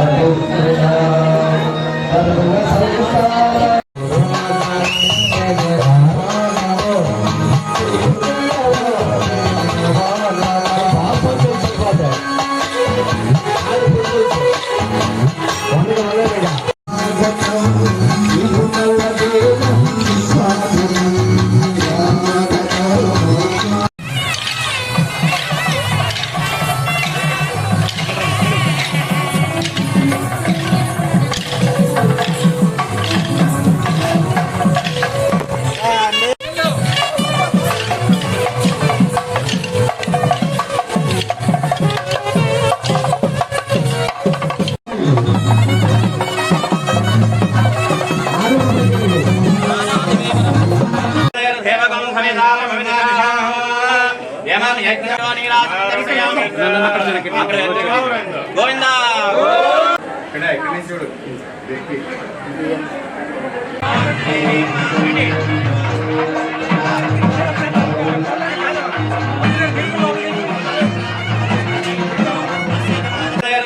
Tá Amém. Govinda.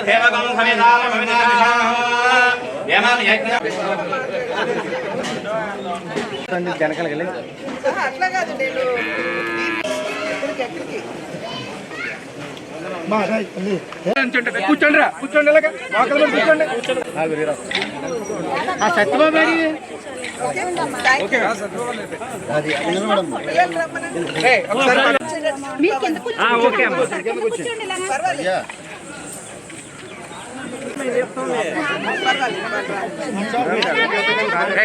దేవగం సమిధానమవినాశిషాః యమం అట్లా కాదు నేను కూర్చోండి రా కూర్చోండి ఇలాగ కూర్చోండి. సత్యబాబు ఓకే. అమ్మా.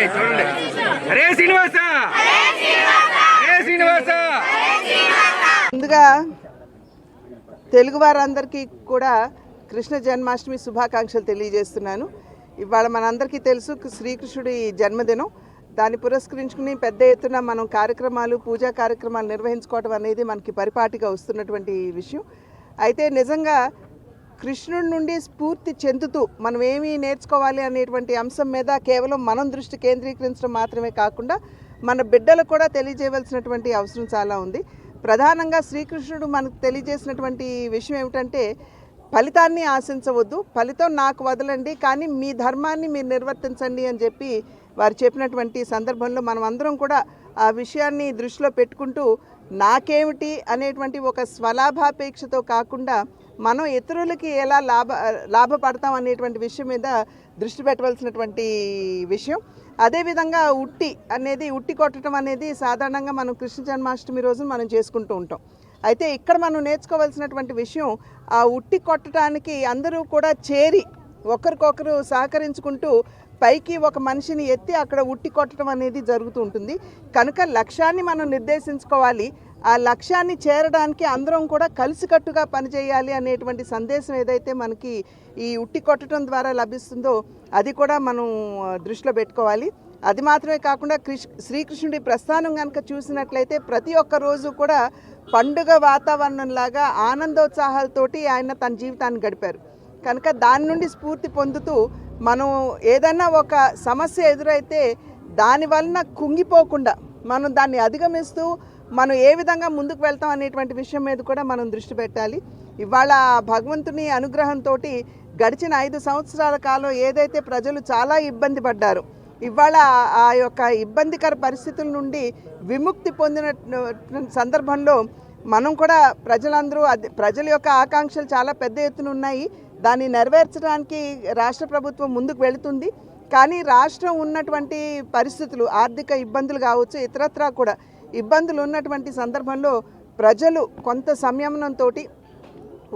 చూడండి. అరే శ్రీనివాస! అరే శ్రీనివాస! ముందుగా తెలుగు వారందరికీ కూడా కృష్ణ జన్మాష్టమి శుభాకాంక్షలు తెలియజేస్తున్నాను. ఇవాళ మనందరికీ తెలుసు శ్రీకృష్ణుడి జన్మదినం. దాన్ని పురస్కరించుకుని పెద్ద ఎత్తున మనం కార్యక్రమాలు పూజా కార్యక్రమాలు నిర్వహించుకోవడం అనేది మనకి పరిపాటిగా వస్తున్నటువంటి విషయం. అయితే నిజంగా కృష్ణుడి నుండి స్ఫూర్తి చెందుతూ మనం ఏమి నేర్చుకోవాలి అనేటువంటి అంశం మీద కేవలం మనం దృష్టి కేంద్రీకరించడం మాత్రమే కాకుండా మన బిడ్డలకు కూడా తెలియజేయవలసినటువంటి అవసరం చాలా ఉంది. ప్రధానంగా శ్రీకృష్ణుడు మనకు తెలియజేసినటువంటి విషయం ఏమిటంటే ఫలితాన్ని ఆశించవద్దు ఫలితం నాకు వదలండి కానీ మీ ధర్మాన్ని మీరు నిర్వర్తించండి అని చెప్పి వారు చెప్పినటువంటి సందర్భంలో మనం అందరం కూడా ఆ విషయాన్ని దృష్టిలో పెట్టుకుంటూ నాకేమిటి అనేటువంటి ఒక స్వలాభాపేక్షతో కాకుండా మనం ఇతరులకి ఎలా లాభ లాభపడతాం అనేటువంటి విషయం మీద దృష్టి పెట్టవలసినటువంటి విషయం. అదేవిధంగా ఉట్టి అనేది ఉట్టి కొట్టడం అనేది సాధారణంగా మనం కృష్ణ జన్మాష్టమి రోజున మనం చేసుకుంటూ ఉంటాం. అయితే ఇక్కడ మనం నేర్చుకోవాల్సినటువంటి విషయం ఆ ఉట్టి కొట్టడానికి అందరూ కూడా చేరి ఒకరికొకరు సహకరించుకుంటూ పైకి ఒక మనిషిని ఎత్తి అక్కడ ఉట్టి కొట్టడం అనేది జరుగుతూ ఉంటుంది. కనుక లక్ష్యాన్ని మనం నిర్దేశించుకోవాలి. ఆ లక్ష్యాన్ని చేరడానికి అందరం కూడా కలిసికట్టుగా పనిచేయాలి అనేటువంటి సందేశం ఏదైతే మనకి ఈ ఉట్టి కొట్టడం ద్వారా లభిస్తుందో అది కూడా మనం దృష్టిలో పెట్టుకోవాలి. అది మాత్రమే కాకుండా కృష్ శ్రీకృష్ణుడి ప్రస్థానం కనుక చూసినట్లయితే ప్రతి ఒక్క రోజు కూడా పండుగ వాతావరణంలాగా ఆనందోత్సాహాలతోటి ఆయన తన జీవితాన్ని గడిపారు. కనుక దాని నుండి స్ఫూర్తి పొందుతూ మనం ఏదైనా ఒక సమస్య ఎదురైతే దాని వలన కుంగిపోకుండా మనం దాన్ని అధిగమిస్తూ మనం ఏ విధంగా ముందుకు వెళ్తాం అనేటువంటి విషయం మీద కూడా మనం దృష్టి పెట్టాలి. ఇవాళ భగవంతుని అనుగ్రహంతో గడిచిన ఐదు సంవత్సరాల కాలం ఏదైతే ప్రజలు చాలా ఇబ్బంది పడ్డారు ఇవాళ ఆ- ఆ యొక్క ఇబ్బందికర పరిస్థితుల నుండి విముక్తి పొందిన సందర్భంలో మనం కూడా ప్రజలందరూ అది ప్రజల యొక్క ఆకాంక్షలు చాలా పెద్ద ఎత్తున ఉన్నాయి. దాన్ని నెరవేర్చడానికి రాష్ట్ర ప్రభుత్వం ముందుకు వెళుతుంది. కానీ రాష్ట్రం ఉన్నటువంటి పరిస్థితులు ఆర్థిక ఇబ్బందులు కావచ్చు ఇతరత్రా కూడా ఇబ్బందులు ఉన్నటువంటి సందర్భంలో ప్రజలు కొంత సంయమనంతో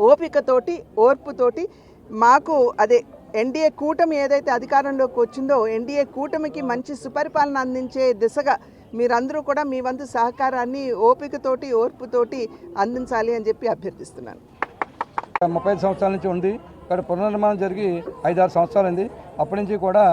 ఓపికతోటి ఓర్పుతోటి మాకు అదే ఎన్డీఏ కూటమి ఏదైతే అధికారంలోకి వచ్చిందో ఎన్డీఏ కూటమికి మంచి సుపరిపాలన అందించే దిశగా మీరందరూ కూడా మీ వంతు సహకారాన్ని ఓపికతోటి ఓర్పుతోటి అందించాలి అని చెప్పి అభ్యర్థిస్తున్నాను. ముప్పై సంవత్సరాల నుంచి ఉంది. ఇక్కడ పునర్నిర్మాణం జరిగి ఐదారు సంవత్సరాలైంది. అప్పటి నుంచి కూడా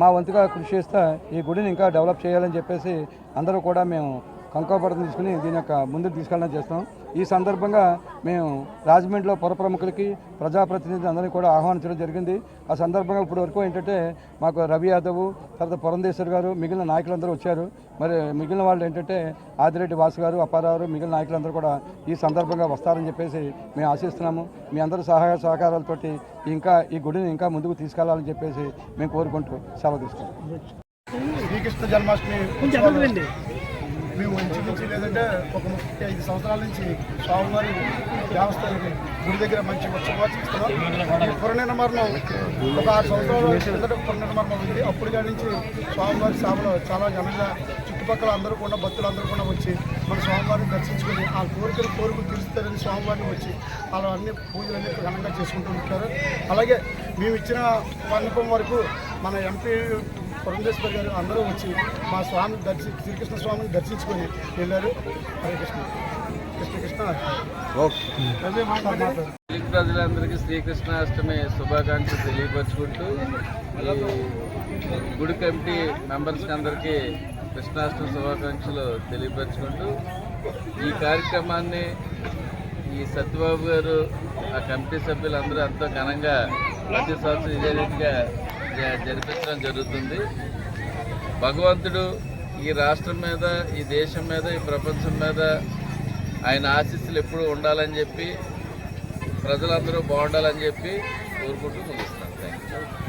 మా వంతుగా కృషి చేస్తే ఈ గుడిని ఇంకా డెవలప్ చేయాలని చెప్పేసి అందరూ కూడా మేము కంకోపడతం తీసుకుని దీని యొక్క ముందుకు తీసుకెళ్ళడం చేస్తాం. ఈ సందర్భంగా మేము రాజమండ్రిలో పుర ప్రముఖులకి ప్రజాప్రతినిధులు అందరినీ కూడా ఆహ్వానించడం జరిగింది. ఆ సందర్భంగా ఇప్పుడు వరకు ఏంటంటే మాకు రవి యాదవ్ తర్వాత పురంధేశ్వర్ గారు మిగిలిన నాయకులందరూ వచ్చారు. మరి మిగిలిన వాళ్ళు ఏంటంటే ఆదిరెడ్డి వాసు గారు అప్పారావు మిగిలిన నాయకులందరూ కూడా ఈ సందర్భంగా వస్తారని చెప్పేసి మేము ఆశిస్తున్నాము. మీ అందరి సహాయ సహకారాలతోటి ఇంకా ఈ గుడిని ఇంకా ముందుకు తీసుకెళ్ళాలని చెప్పేసి మేము కోరుకుంటూ సెలవు తీసుకుంటాం శ్రీకృష్ణ జన్మాష్టమి మేము మేము నుంచి లేదంటే ఒక ముప్పై ఐదు సంవత్సరాల నుంచి స్వామివారి దేవస్థానికి గుడి దగ్గర మంచి ఉత్సవాలు చేస్తున్నాం. ఈ ఒక ఆరు సంవత్సరాలు కిందట పునర్నిర్మాణం ఉంది. అప్పుడు కాడి నుంచి స్వామివారి సేవలో చాలా ఘనంగా చుట్టుపక్కల అందరూ కూడా భక్తులు అందరూ కూడా వచ్చి మన స్వామివారిని దర్శించుకొని ఆ కోరికలు కోరికలు తీరుస్తారని స్వామివారిని వచ్చి వాళ్ళు అన్ని పూజలు అనేది ఘనంగా చేసుకుంటూ ఉంటారు. అలాగే మేము ఇచ్చిన పన్నకం వరకు మన ఎంపీ పురంధేశ్వర్ గారు అందరూ వచ్చి మా స్వామిని దర్శి శ్రీకృష్ణ స్వామిని దర్శించుకొని వెళ్ళారు. హరే కృష్ణ. కృష్ణ కృష్ణ. తెలుగు ప్రజలందరికీ శ్రీకృష్ణాష్టమి శుభాకాంక్షలు తెలియపరుచుకుంటూ ఈ గుడి కమిటీ మెంబర్స్కి అందరికీ కృష్ణాష్టమి శుభాకాంక్షలు తెలియపరుచుకుంటూ ఈ కార్యక్రమాన్ని ఈ సత్యబాబు గారు ఆ కమిటీ సభ్యులందరూ ఎంతో ఘనంగా ప్రతి సంవత్సరం ఇదే రీతిగా జరిపించడం జరుగుతుంది. భగవంతుడు ఈ రాష్ట్రం మీద ఈ దేశం మీద ఈ ప్రపంచం మీద ఆయన ఆశీస్సులు ఎప్పుడూ ఉండాలని చెప్పి ప్రజలందరూ బాగుండాలని చెప్పి కోరుకుంటూ ముగిస్తాను థ్యాంక్ యూ